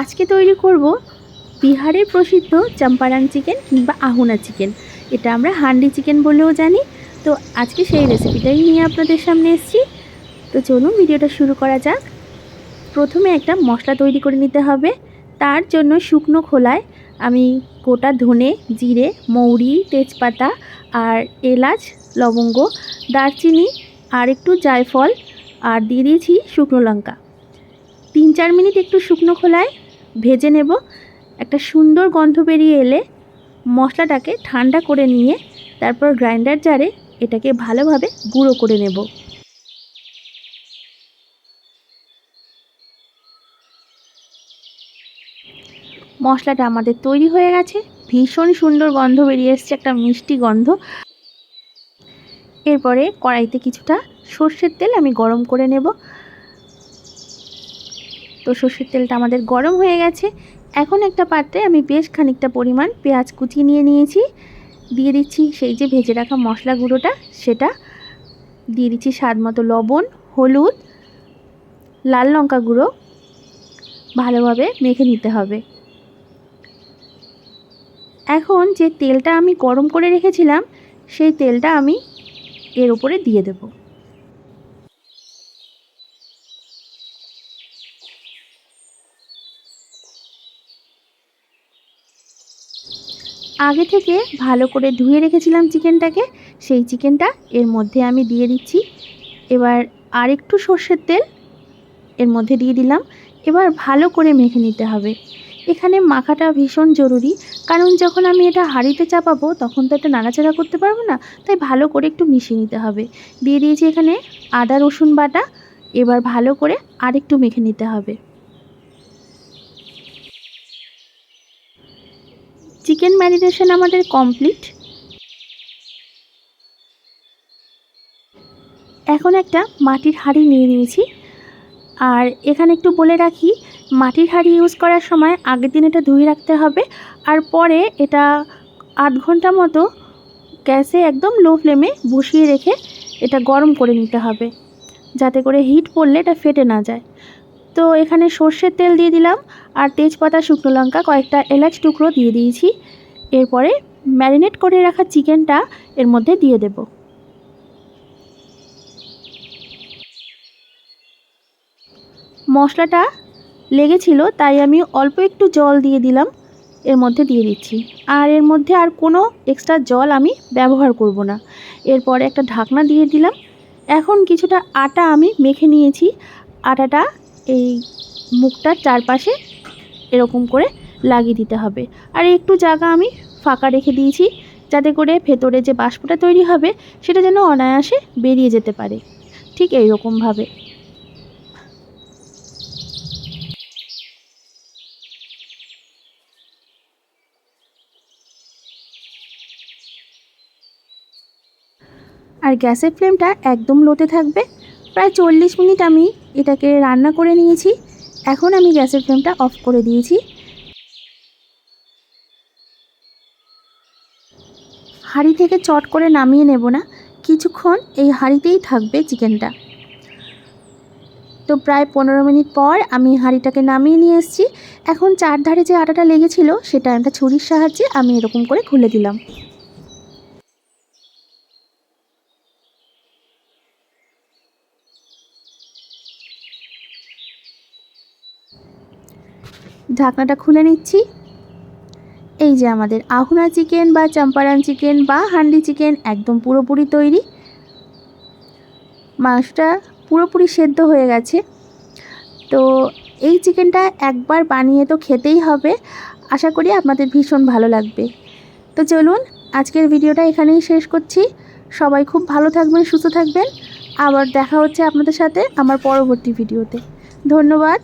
আজকে তৈরি করব বিহারের প্রসিদ্ধ চম্পারান চিকেন কিংবা আহুনা চিকেন। এটা আমরা হান্ডি চিকেন বলেও জানি। তো আজকে সেই রেসিপিটাই নিয়ে আপনাদের সামনে এসেছি। তো চলুন ভিডিওটা শুরু করা যাক। প্রথমে একটা মশলা তৈরি করে নিতে হবে। তার জন্য শুকনো খোলায় আমি গোটা ধনে, জিরে, মৌরি, তেজপাতা আর এলাচ, লবঙ্গ, দারচিনি আর একটু জায়ফল আর দিয়ে দিয়েছি শুকনো লঙ্কা। তিন চার মিনিট একটু শুকনো খোলায় ভেজে নেব। একটা সুন্দর গন্ধ বেরিয়ে এলে মশলাটাকে ঠান্ডা করে নিয়ে তারপর গ্রাইন্ডার জারে এটাকে ভালোভাবে গুঁড়ো করে নেব। মশলাটা আমাদের তৈরি হয়ে গেছে। ভীষণ সুন্দর গন্ধ বেরিয়ে এসছে, একটা মিষ্টি গন্ধ। এরপরে কড়াইতে কিছুটা সর্ষের তেল আমি গরম করে নেব। তো সর্ষের তেলটা আমাদের গরম হয়ে গেছে। এখন একটা পাত্রে আমি বেশ খানিকটা পরিমাণ পেঁয়াজ কুচিয়ে নিয়ে নিয়েছি। দিয়ে দিচ্ছি সেই যে ভেজে রাখা মশলা গুঁড়োটা, সেটা। দিয়ে দিচ্ছি স্বাদ মতো লবণ, হলুদ, লাল লঙ্কা গুঁড়ো। ভালোভাবে মেখে নিতে হবে। এখন যে তেলটা আমি গরম করে রেখেছিলাম, সেই তেলটা আমি এর উপরে দিয়ে দেব। আগে থেকে ভালো করে ধুয়ে রেখেছিলাম চিকেনটাকে, সেই চিকেনটা এর মধ্যে আমি দিয়ে দিচ্ছি। এবার আর একটু সর্ষের তেল এর মধ্যে দিয়ে দিলাম। এবার ভালো করে মেখে নিতে হবে। এখানে মাখাটা ভীষণ জরুরি, কারণ যখন আমি এটা হাঁড়িতে চাপাবো তখন তো এটা নাড়াচাড়া করতে পারব না, তাই ভালো করে একটু মিশিয়ে নিতে হবে। দিয়ে দিয়েছি এখানে আদা রসুন বাটা, এবার ভালো করে আরেকটু মেখে নিতে হবে। চিকেন ম্যারিনেশন আমাদের কমপ্লিট। এখন একটা মাটির হাঁড়ি নিয়ে নিয়েছি। আর এখানে একটু বলে রাখি, মাটির হাঁড়ি ইউজ করার সময় আগের দিন এটা ধুয়ে রাখতে হবে। আর পরে এটা আধ ঘণ্টা মতো গ্যাসে একদম লো ফ্লেমে বসিয়ে রেখে এটা গরম করে নিতে হবে। যাতে করে হিট পড়লে এটা ফেটে না যায়। তো এখানে সর্ষের তেল দিয়ে দিলাম আর তেজপাতা, শুকনো লঙ্কা কয়েকটা এলাচ টুকরো দিয়ে দিয়েছি। এরপরে ম্যারিনেট করে রাখা চিকেনটা এর মধ্যে দিয়ে দেব। মশলাটা লেগেছিল, তাই আমি অল্প একটু জল দিয়ে দিলাম, এর মধ্যে দিয়ে দিচ্ছি। আর এর মধ্যে আর কোনো এক্সট্রা জল আমি ব্যবহার করব না। এরপরে একটা ঢাকনা দিয়ে দিলাম। এখন কিছুটা আটা আমি মেখে নিয়েছি। আটাটা এই মুখটার চারপাশে এরকম করে লাগিয়ে দিতে হবে। আর একটু জায়গা আমি ফাঁকা রেখে দিয়েছি, যাতে করে ভেতরে যে বাষ্পটা তৈরি হবে, সেটা যেন অনায়াসে বেরিয়ে যেতে পারে। ঠিক এই রকমভাবে আর গ্যাসের ফ্লেমটা একদম লোতে থাকবে। প্রায় চল্লিশ মিনিট আমি এটাকে রান্না করে নিয়েছি। এখন আমি গ্যাসের ফ্লেমটা অফ করে দিয়েছি। হাঁড়ি থেকে চট করে নামিয়ে নেব না, কিছুক্ষণ এই হাঁড়িতেই থাকবে চিকেনটা। তো প্রায় পনেরো মিনিট পর আমি হাঁড়িটাকে নামিয়ে নিয়ে এসেছি। এখন চারধারে যে আটাটা লেগেছিল, সেটা একটা ছুরির সাহায্যে আমি এরকম করে খুলে দিলাম। ঢাকনাটা খুলে নিচ্ছি। এই যে আমাদের আহুনা চিকেন বা চম্পারান চিকেন বা হান্ডি চিকেন একদম পুরোপুরি তৈরি। মাংসটা পুরোপুরি সেদ্ধ হয়ে গেছে। তো এই চিকেনটা একবার বানিয়ে তো খেতেই হবে। আশা করি আপনাদের ভীষণ ভালো লাগবে। তো চলুন, আজকের ভিডিওটা এখানেই শেষ করছি। সবাই খুব ভালো থাকবেন, সুস্থ থাকবেন। আবার দেখা হচ্ছে আপনাদের সাথে আমার পরবর্তী ভিডিওতে। ধন্যবাদ।